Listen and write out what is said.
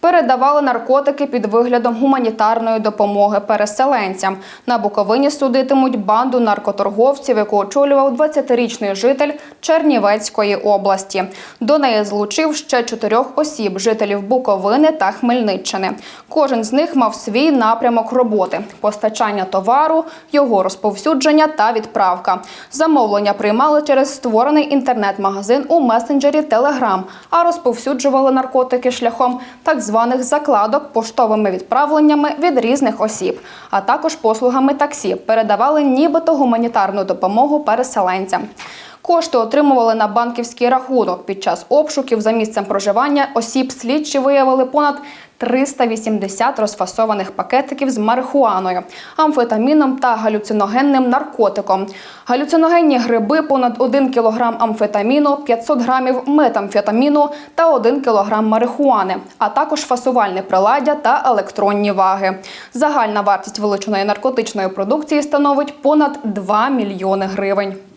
Передавали наркотики під виглядом гуманітарної допомоги переселенцям. На Буковині судитимуть банду наркоторговців, яку очолював 20-річний житель Чернівецької області. До неї злучив ще чотирьох осіб, жителів Буковини та Хмельниччини. Кожен з них мав свій напрямок роботи: постачання товару, його розповсюдження та відправка. Замовлення приймали через створений інтернет-магазин у месенджері Telegram, а розповсюджували наркотики шляхом так званих закладок поштовими відправленнями від різних осіб, а також послугами таксі передавали нібито гуманітарну допомогу переселенцям. Кошти отримували на банківський рахунок. Під час обшуків за місцем проживання осіб слідчі виявили понад 380 розфасованих пакетиків з марихуаною, амфетаміном та галюциногенним наркотиком. Галюциногенні гриби понад 1 кг амфетаміну, 500 грамів метамфетаміну та 1 кг марихуани, а також фасувальне приладдя та електронні ваги. Загальна вартість вилученої наркотичної продукції становить понад 2 мільйони гривень.